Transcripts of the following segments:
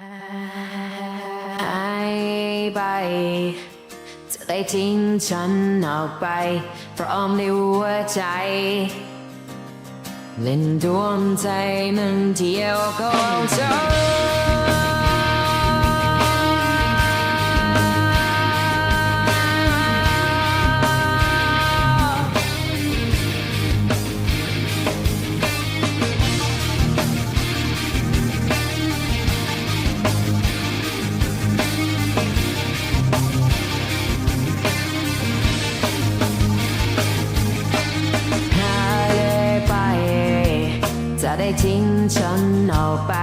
หายไปจะได้ทิ้งฉันออกไป พร้อมในหัวใจเล่นดวงใจหนึ่งเดียวของเธอ ได้ทิ้งฉันออกไป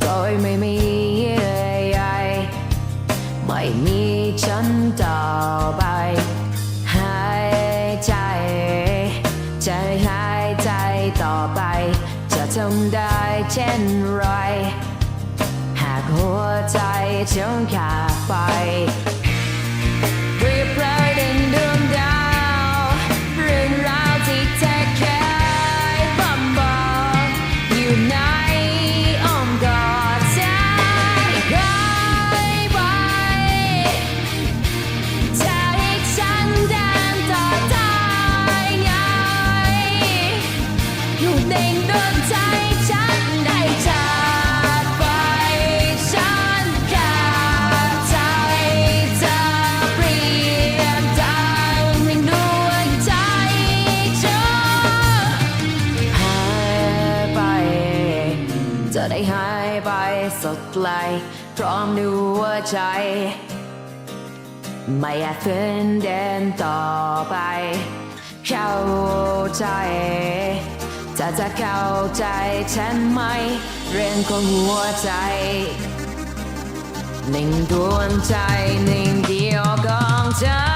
โดยไม่มีเยื่อใยไม่มีฉันต่อไปหายใจจะหายใจต่อไป จะทำได้เช่นไร หากหัวใจฉันขาดไป ได้จากไปฉันขาดใจจะเปลี่ยนทางให้ดวงใจฉันหายไปจะได้หายไปสดไกลพร้อมด้วยหัวใจ ไม่อาจฝืนเดินต่อไป เข้าใจ แต่จะเข้าใจฉันไหม เรื่องของหัวใจ หนึ่งดวงใจหนึ่งเดียวของเธอ